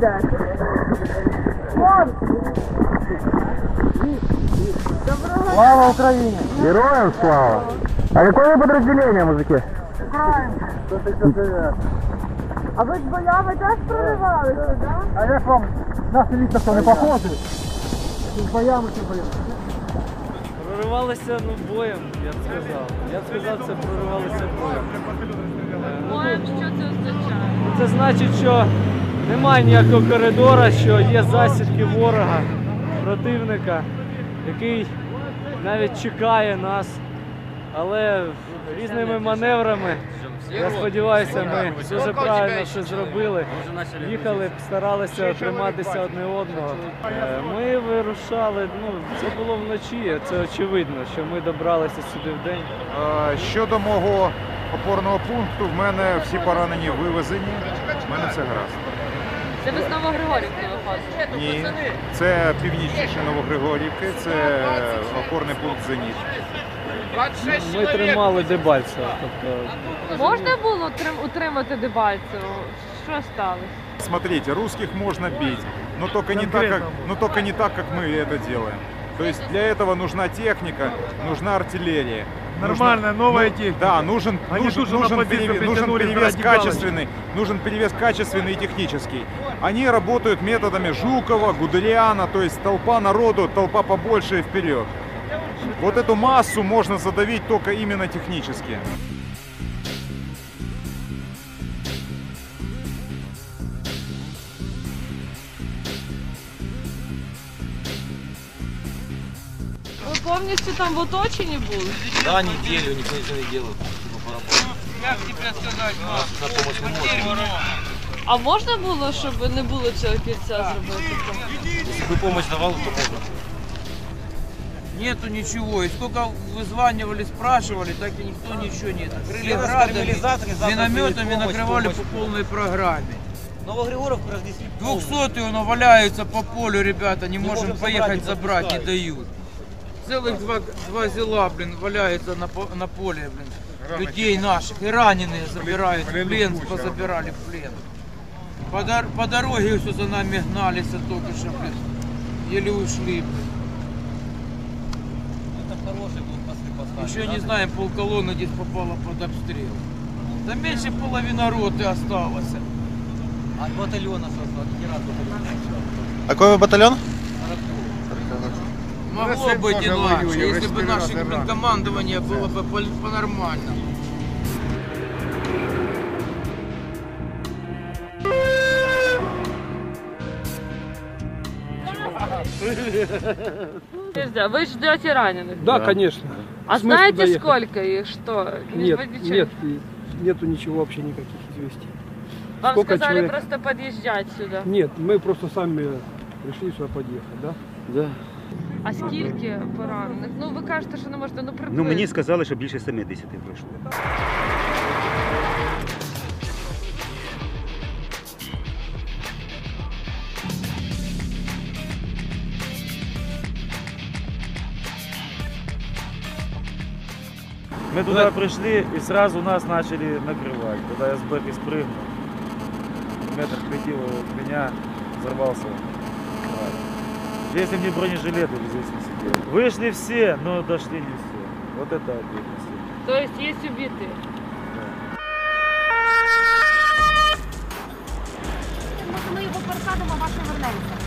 Хлопці! Доброго Слава Україні! Героям слава! А какое вы подразделение, мужики? А ви з боями теж проривалися, так? А як вам наші літа що не похожі? З боями чи боями? Проривалися ну боєм, я б сказав. Я б сказав, це проривалися боєм. Боєм, що це означає? ну, Це значить, що немає ніякого коридора, що є засідки ворога, противника, який навіть чекає нас. Але різними маневрами, я сподіваюся, ми дуже правильно щось зробили. Їхали, старалися триматися одне одного. Ми вирушали, ну це було вночі, це очевидно, що ми добралися сюди в день. Е, Щодо мого опорного пункту, в мене всі поранені вивезені. В мене все гаразд. Це ви з Новогригорівки виходите? Ні, це північніше Новогригорівки, це опорний пункт Зеніт. Ми тримали Дебальцево. Тобто Можна було трим- утримати Дебальцево? Що сталося? Смотрите, русских можно бить, но только не так, как, но только не так, как мы это делаем. То есть для этого нужна техника, нужна артиллерия. Нормальная, новая ну, техника. Да, нужен, Они нужен, нужен, перевес, нужен перевес качественный, нужен перевес качественный и технический. Они работают методами Жукова, Гудериана, то есть толпа народу, толпа побольше и вперед. Вот эту массу можно задавить только именно технически. повністю там в оточенні були? Да, неделю никто ничего не делал. Типа поработал. Как тебе сказать, На помощь не может. А можна було, щоб не було цього кільця зробити? Если бы помощь давал, то можно. Нету ничего. И сколько вызванивали, спрашивали, так и никто ничего нет. Накрыли Все градами, раскармелизаторы, завтра минометами будет помощь, накрывали помощь. по полной программе. Новогригоровку разнесли полностью. Двухсотый он валяется по полю, ребята, не, Не можем можем поехать забрать, не забрать, не дают. Целых два, два зела, блин, валяются на, на поле, блин. Людей наших и раненые забирают, в плен позабирали в плен. По, дор- по дороге все за нами гнались, а только что, блин, еле ушли, блин. Это хороший. Еще да? не знаем, полколонны здесь попала под обстрел. Да меньше половины роты осталось. От батальона сразу, от батальона. Какой вы батальон? Могло быть иначе, если бы наше командование было бы по- по-нормальному. Подожди, а вы ждете раненых? Да, конечно. А Смысл знаете, доехать? сколько их? Что? Нет, ничего- нет, нету ничего вообще никаких известий. Вам сколько сказали человек? просто подъезжать сюда. Нет, мы просто сами решили сюда подъехать, да? Да. А скільки поранених? Ну ви кажете, що не можете, ну приблизно. Ну мені сказали, що більше 70 вийшло. Ми туди прийшли і одразу нас почали накривати. Коли я з беки спрыгнув, метр хватило от меня, взорвался. край. Если мне бронежилеты здесь не сидели. Вышли все, но дошли не все. Вот это обидно. Тобто є убиті. Може, ми його пересадимо, а ваше вернеться.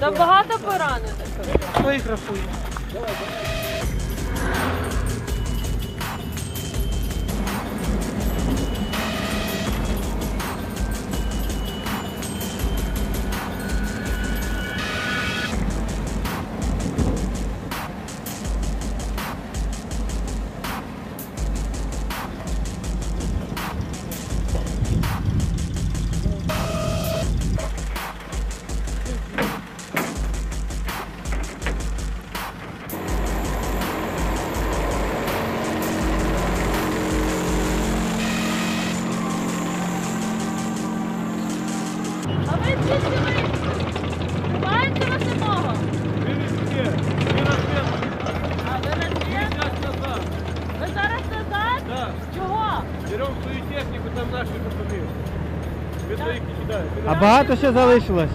Там багато поранених. Багато ще залишилось?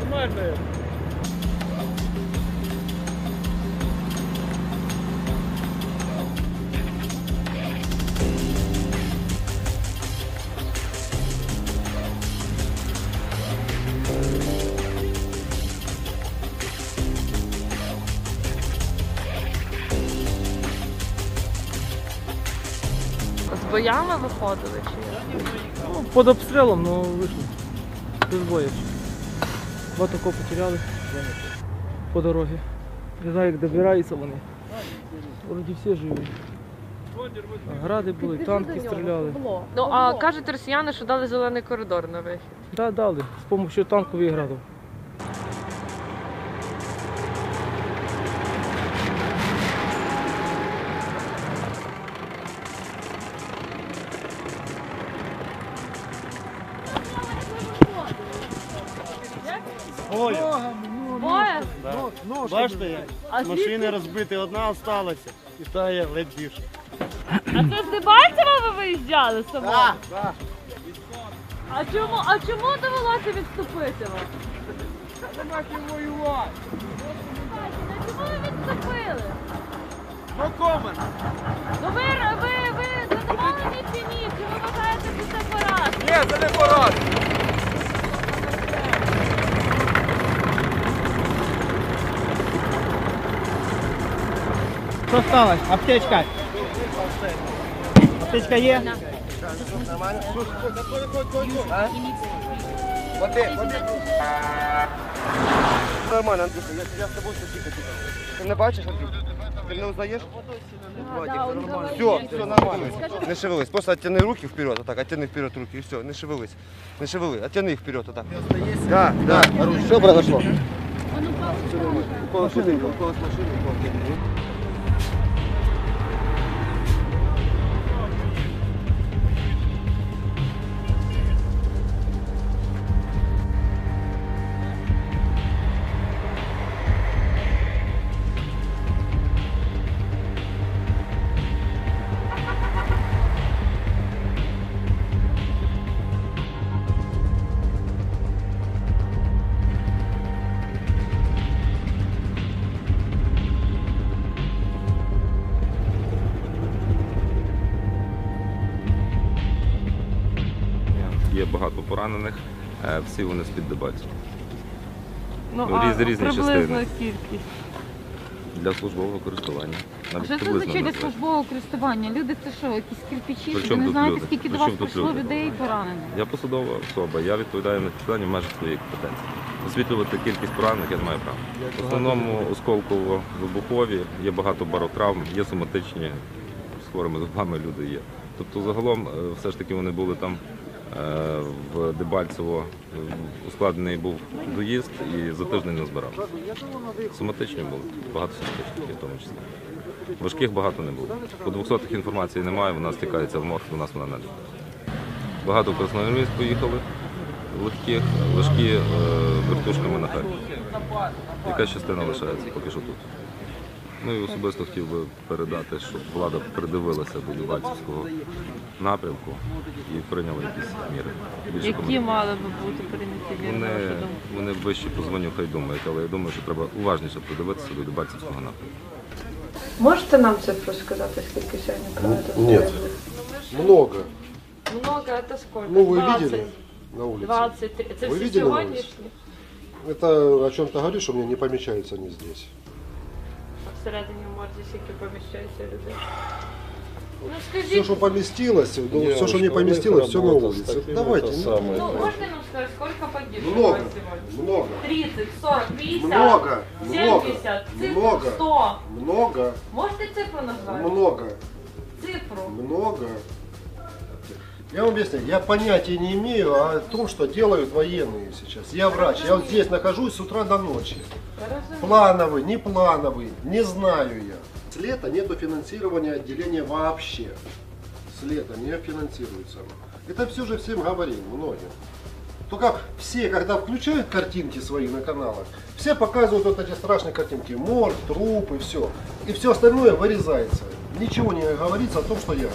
Нормально. З боями виходили чи під обстрілом, але вийшло. Без боїв. Багато такого потеряли по дорозі. Не знаю, як добираються вони. Вроді всі живі. Гради були, танки стріляли. Ну а кажуть росіяни, що дали зелений коридор на вихід. Да, дали. З допомогою танкових градів. Боє? Бачите, як? машини розбиті, одна залишилася. І та є ледь більше. А це з Дебальцева ви виїжджали з собою? так. А чому, а чому довелося відступити вам? Воювати. Чому ви відступили? Ну комен. Ну ви, ви, ви задоволені чи ні? Чи ви вважаєте, що це парад? Ні, це не порад. Що сталося? Аптечка. Аптечка є? Нормально, Андрюха, я, я з тобою все тихо, тихо. Ти не бачиш, Андрюха? Ти не узнаєш? Все, все нормально. Не шевелись. Просто оттяни руки вперед, отак, оттяни вперед руки, и все, не шевелись. Не шевели, оттяни их вперед, отак. Да, да. Что произошло? Упал с машины, упал с машины, упал. Є Поранених, е, всі вони з-під Дебальцева. Ну, Ну, а різ- різні приблизно частини. кількість. Для службового користування. Навіть Що це приблизно означає для службового користування? Люди це що, якісь кирпичі? При що Ви не тут знаєте, люди? скільки При до вас чому тут прийшло люди? людей поранених? Я посадова особа, я відповідаю на ці питання в межах своєї компетенції. Освітлювати кількість поранених я не маю права. В основному осколково-вибухові, є багато баротравм, є соматичні, з хворими зубами люди є. Тобто загалом е, все ж таки вони були там в Дебальцево, е, ускладнений був доїзд і за тиждень не збирав. Соматичні були, багато соматичних в тому числі. Важких багато не було. По 200 інформації немає, вона стікається в мозк, у нас вона не буде. Багато Красноармійськ поїхали, легких, важкі е, вертушками на Харків. Якась частина лишається поки що тут. Ну і особисто хотів би передати, щоб влада придивилася до Дебальцевського напрямку і прийняла якісь міри. Більше Які комунікації. мали би бути прийняті міри, на Вони, думку? вони вищі по званню хай думають, але я думаю, що треба уважніше придивитися до Дебальцевського напрямку. Можете нам цифру сказати, скільки сьогодні проведено? Нет. Много. Много, це скільки? Ну, вы 20, видели на улице? 20, 30. Це Ви всі видели на сьогоднішні? Это о чем-то говорит, что мне не помечаются они здесь. А всередині в морзі скільки поміщається людей? Ну Все, скажіть, что поместилось, ну, все, что Девушка, не у поместилось, них все на работа с улице. такими, Давайте. это ну, самое. ну можете нам сказати, скільки погибших у Много. вас сьогодні? Много. 30, 40, 50, Много. 70, цифру Много. 100. Много. Можете цифру назвати? Много. Цифру. Много. Я вам объясню, я понятия не имею о том, что делают военные сейчас. Я врач, я вот здесь нахожусь с утра до ночи. Плановый, не плановый, не знаю я. С лета нету финансирования отделения вообще. С лета не финансируется. Это все же всем говорим, многим. Только все, когда включают картинки свои на каналах, все показывают вот эти страшные картинки. Морг, трупы, все. И все остальное вырезается. Ничего не говорится о том, что я говорю.